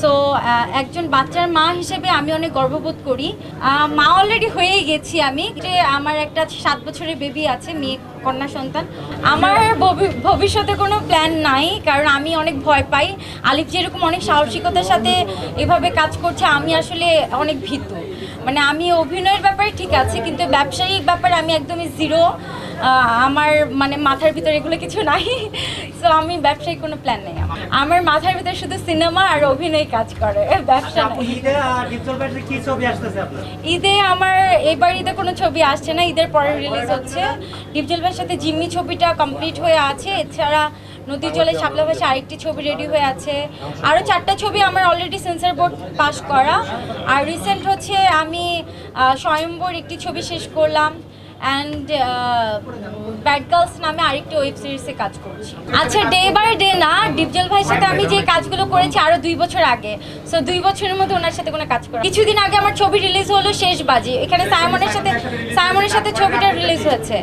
So একজন বাচ্চার মা হিসেবে আমি অনেক গর্ববোধ করি। মা অলরেডি হয়েই গেছি আমি। যে আমার একটা সাত বছরের বেবি আছে, মেয়ে, কন্যা, সন্তান। আমার ভবিষ্যতে কোনো প্ল্যান নাই, কারণ আমি অনেক ভয় পাই। আলিফ যেরকম অনেক সাহসিকতার সাথে এভাবে কাজ করছে, আমি আসলে অনেক ভীত। মানে আমি অভিনয়ের ব্যাপারে ঠিক আছে, কিন্তু ব্যবসায়িক ব্যাপারে আমি একদমই জিরো আমার মানে মাথার ভিতরে এগুলো কিছু নাই। সো আমি ব্যবসায়িক কোনো প্ল্যান নেই আমার। মাথার ভিতরে শুধু সিনেমা আর অভিনয় কাজ করে ব্যবসা ঈদে আপনার? ঈদে আমার এবার ঈদে কোনো ছবি আসছে না ঈদের পরে রিলিজ হচ্ছে। ডিপজল ভাইয়ের সাথে জিম্মি ছবিটা কমপ্লিট হয়ে আছে। এছাড়া নদীর জলে শাপলা ভাষা আরেকটি ছবি রেডি হয়ে আছে। আরও চারটা ছবি আমার অলরেডি সেন্সর বোর্ড পাস করা। আর রিসেন্ট হচ্ছে আমি স্বয়ম্বর একটি ছবি শেষ করলাম। অ্যান্ড ব্যাড গার্লস নামে আরেকটি ওয়েব সিরিজে কাজ করছি। আচ্ছা ডে বাই ডে না ডিপজল ভাইয়ের সাথে আমি যে কাজগুলো করেছি আরও দুই বছর আগে। সো দুই বছরের মধ্যে ওনার সাথে কোনো কাজ করা কিছুদিন আগে আমার ছবি রিলিজ হলো শেষ বাজি। এখানে সাইমনের সাথে সাইমনের সাথে ছবিটা রিলিজ হয়েছে।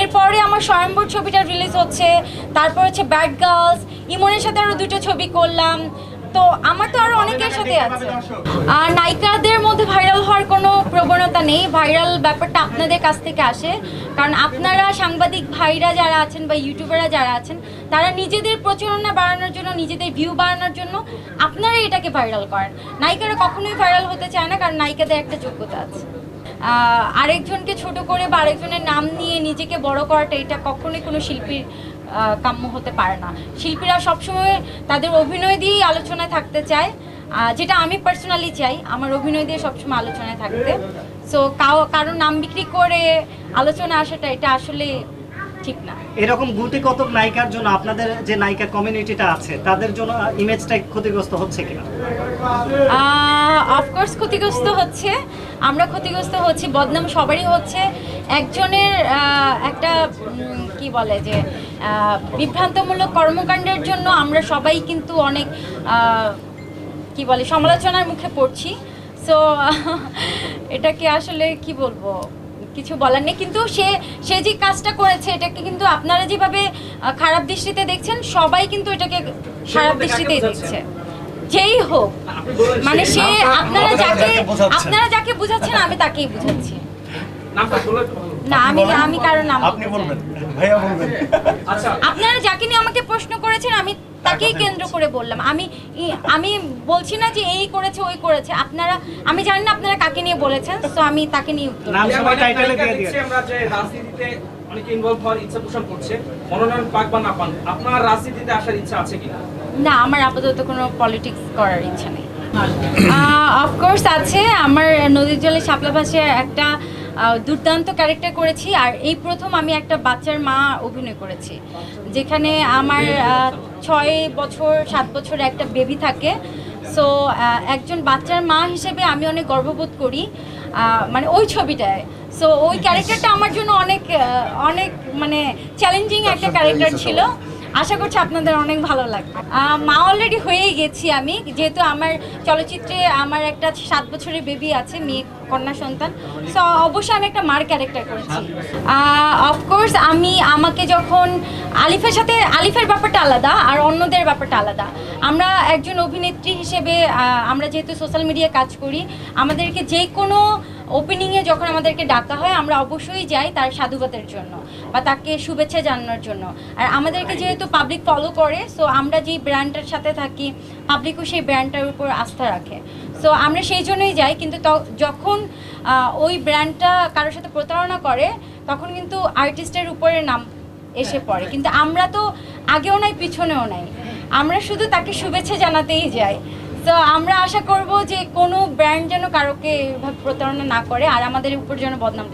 এরপরে আমার স্বয়ম্বর ছবিটা রিলিজ হচ্ছে। তারপর হচ্ছে ব্যাড গার্লস ইমনের সাথে আরও দুটো ছবি করলাম। তো আমার তো আরও অনেকের সাথে আছে। আর নায়িকাদের মধ্যে ভাইরাল হওয়ার কোনো প্রবণতা নেই। ভাইরাল ব্যাপারটা আপনাদের কাছ থেকে আসে। কারণ আপনারা সাংবাদিক ভাইরা যারা আছেন বা ইউটিউবাররা যারা আছেন, তারা নিজেদের প্রচারণা বাড়ানোর জন্য, নিজেদের ভিউ বাড়ানোর জন্য আপনারা এটাকে ভাইরাল করেন। নায়িকারা কখনোই ভাইরাল হতে চায় না, কারণ নায়িকাদের একটা যোগ্যতা আছে। আরেকজনকে ছোট করে বা আরেকজনের নাম নিয়ে নিজেকে বড় করাটা এটা কখনোই কোনো শিল্পীর কাম্য হতে পারে না। শিল্পীরা সবসময় তাদের অভিনয় দিয়েই আলোচনায় থাকতে চায়। যেটা আমি পার্সোনালি চাই আমার অভিনয় দিয়ে সবসময় আলোচনায় থাকতে। সো কারও নাম বিক্রি করে আলোচনা আসাটা এটা আসলে ঠিক না। এরকম গুটি কতক নায়িকার জন্য আপনাদের যে নায়িকা কমিউনিটিটা আছে তাদের জন্য ইমেজটা ক্ষতিগ্রস্ত হচ্ছে কিনা? অফকোর্স ক্ষতিগ্রস্ত হচ্ছে। আমরা ক্ষতিগ্রস্ত হচ্ছি বদনাম সবারই হচ্ছে। একজনের একটা কি বলে যে বিভ্রান্তমূলক কর্মকাণ্ডের জন্য আমরা সবাই কিন্তু অনেক কি বলে সমালোচনার মুখে পড়ছি। সো এটাকে আসলে কি বলব কিছু বলার নেই। কিন্তু সে সে যে কাজটা করেছে এটাকে কিন্তু আপনারা যেভাবে খারাপ দৃষ্টিতে দেখছেন সবাই কিন্তু এটাকে খারাপ দৃষ্টিতেই দেখছে। যেই হোক মানে সে আপনারা যাকে আপনারা যাকে বুঝাচ্ছেন আমি তাকেই বুঝাচ্ছি নামটা বলে একটু ভালো। না আমি আমি কারও নাম আপনি বলবেন। ভাইয়া বলবেন। আচ্ছা। আপনারা যাকে নিয়ে আমাকে প্রশ্ন করেছেন আমি তাকেই কেন্দ্র করে বললাম। আমি আমি বলছি না যে এই করেছে ওই করেছে। আপনারা আমি জানি না আপনারা কাকে নিয়ে বলেছেন তো আমি তাকে নিয়ে উত্তর নাম সবাই টাইটেলে দিয়ে দেখছি আমরা যে রাজনীতিতে অনেকে ইনভলভ হওয়ার ইচ্ছা পোষণ করছে মনোনয়ন পাক বা না পান আপনার রাজনীতিতে আসার ইচ্ছা আছে কিনা? না আমার আপাতত কোনো পলিটিক্স করার ইচ্ছা নেই। অফকোর্স আছে আমার নদীর জলে শাপলা ভাষায় একটা দুর্দান্ত ক্যারেক্টার করেছি আর এই প্রথম আমি একটা বাচ্চার মা অভিনয় করেছি। যেখানে আমার ছয় বছর সাত বছর একটা বেবি থাকে। সো একজন বাচ্চার মা হিসেবে আমি অনেক গর্ববোধ করি। মানে ওই ছবিটায়। সো ওই ক্যারেক্টারটা আমার জন্য অনেক অনেক মানে চ্যালেঞ্জিং একটা ক্যারেক্টার ছিল। আশা করছি আপনাদের অনেক ভালো লাগবে। মা অলরেডি হয়েই গেছি আমি। যেহেতু আমার চলচ্চিত্রে আমার একটা সাত বছরের বেবি আছে, মেয়ে, কন্যা, সন্তান। সো অবশ্যই আমি একটা মার ক্যারেক্টার করেছি। অফকোর্স আমি আমাকে যখন আলিফের সাথে, আলিফের ব্যাপারটা আলাদা আর অন্যদের ব্যাপারটা আলাদা। আমরা একজন অভিনেত্রী হিসেবে আমরা যেহেতু সোশ্যাল মিডিয়ায় কাজ করি, আমাদেরকে যে কোনো ওপেনিংয়ে যখন আমাদেরকে ডাকা হয় আমরা অবশ্যই যাই তার সাধুবাদের জন্য বা তাকে শুভেচ্ছা জানানোর জন্য। আর আমাদেরকে যেহেতু পাবলিক ফলো করে সো আমরা যেই ব্র্যান্ডটার সাথে থাকি পাবলিকও সেই ব্র্যান্ডটার উপর আস্থা রাখে। সো আমরা সেই জন্যই যাই কিন্তু ত- যখন ওই ব্র্যান্ডটা কারোর সাথে প্রতারণা করে তখন কিন্তু আর্টিস্টের উপরে নাম এসে পড়ে। কিন্তু আমরা তো আগেও নাই পিছনেও নাই। আমরা শুধু তাকে শুভেচ্ছা জানাতেই যাই। তো আমরা আশা করব যে কোনো ব্র্যান্ড যেন কারোকে এভাবে প্রতারণা না করে, আর আমাদের উপর যেন বদনাম